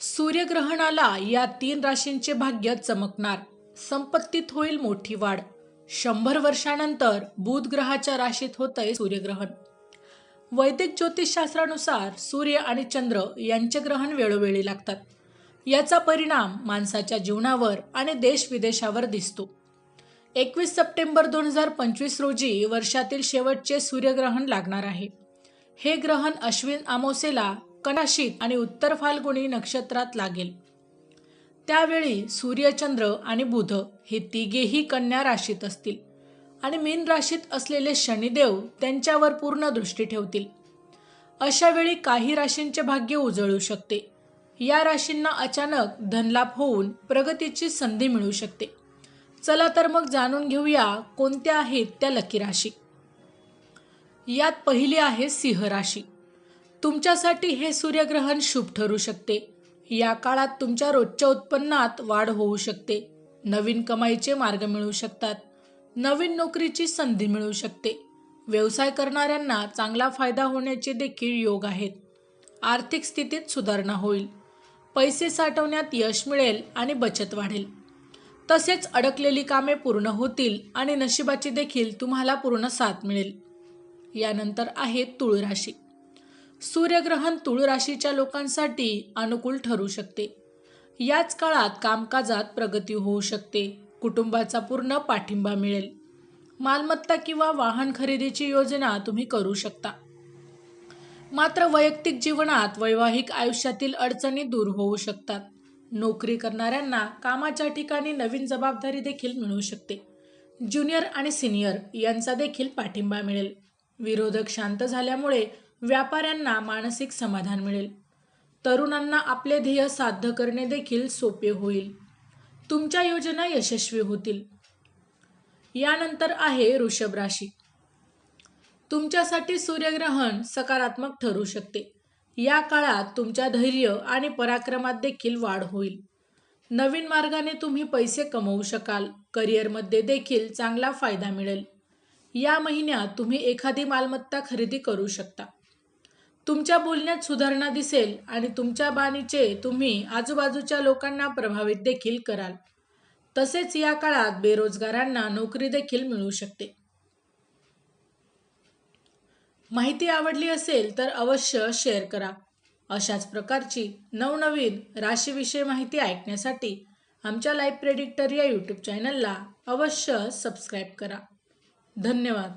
सूर्यग्रहणाला या तीन राशींचे भाग्य चमकणार. संपत्तीत होईल मोठी वाढ. शंभर वर्षानंतर बुध ग्रहाच्या राशीत होतंय सूर्यग्रहण. वैदिक ज्योतिषशास्त्रानुसार सूर्य आणि चंद्र यांचे ग्रहण वेळोवेळी लागतात. याचा परिणाम माणसाच्या जीवनावर आणि देश विदेशावर दिसतो. एकवीस सप्टेंबर दोन हजार पंचवीस रोजी वर्षातील शेवटचे सूर्यग्रहण लागणार आहे. हे ग्रहण अश्विन आमोसेला कनाशीत आणि उत्तर फाल्गुनी नक्षत्रात लागेल. त्यावेळी सूर्यचंद्र आणि बुध हे तिघेही कन्या राशीत असतील आणि मीन राशीत असलेले शनिदेव त्यांच्यावर पूर्ण दृष्टी ठेवतील. अशा वेळी काही राशींचे भाग्य उजळू शकते. या राशींना अचानक धनलाभ होऊन प्रगतीची संधी मिळू शकते. चला तर मग जाणून घेऊया कोणत्या आहेत त्या लकी राशी. यात पहिली आहे सिंह राशी. तुमच्यासाठी हे सूर्यग्रहण शुभ ठरू शकते. या काळात तुमच्या रोजच्या उत्पन्नात वाढ होऊ शकते. नवीन कमाईचे मार्ग मिळू शकतात. नवीन नोकरीची संधी मिळू शकते. व्यवसाय करणाऱ्यांना चांगला फायदा होण्याचे देखील योग आहेत. आर्थिक स्थितीत सुधारणा होईल. पैसे साठवण्यात यश मिळेल आणि बचत वाढेल. तसेच अडकलेली कामे पूर्ण होतील आणि नशिबाची देखील तुम्हाला पूर्ण साथ मिळेल. यानंतर आहे तुळ राशी सूर्यग्रहण तुळ राशीच्या लोकांसाठी अनुकूल ठरू शकते. याच काळात कामकाजात प्रगती होऊ शकते. कुटुंबाचा पूर्ण पाठिंबा मिळेल. मालमत्ता किंवा वाहन खरेदीची योजना तुम्ही करू शकता. मात्र वैयक्तिक जीवनात वैवाहिक आयुष्यातील अडचणी दूर होऊ शकतात. नोकरी करणाऱ्यांना कामाच्या ठिकाणी नवीन जबाबदारी देखील मिळू शकते. ज्युनियर आणि सिनियर यांचा देखील पाठिंबा मिळेल. विरोधक शांत झाल्यामुळे व्यापाऱ्यांना मानसिक समाधान मिळेल. तरुणांना आपले ध्येय साध्य करणे देखील सोपे होईल. तुमच्या योजना यशस्वी होतील. यानंतर आहे वृषभ राशी. तुमच्यासाठी सूर्यग्रहण सकारात्मक ठरू शकते. या काळात तुमच्या धैर्य आणि पराक्रमात देखील वाढ होईल. नवीन मार्गाने तुम्ही पैसे कमवू शकाल. करिअरमध्ये देखील चांगला फायदा मिळेल. या महिन्यात तुम्ही एखादी मालमत्ता खरेदी करू शकता. तुमच्या बोलण्यात सुधारणा दिसेल आणि तुमच्या बाणीचे तुम्ही आजूबाजूच्या लोकांना प्रभावित देखील कराल. तसेच या काळात बेरोजगारांना नोकरी देखील मिळू शकते. माहिती आवडली असेल तर अवश्य शेअर करा. अशाच प्रकारची नवनवीन राशीविषयी माहिती ऐकण्यासाठी आमच्या लाईफ प्रेडिक्टर या यूट्यूब चॅनलला अवश्य सबस्क्राईब करा. धन्यवाद.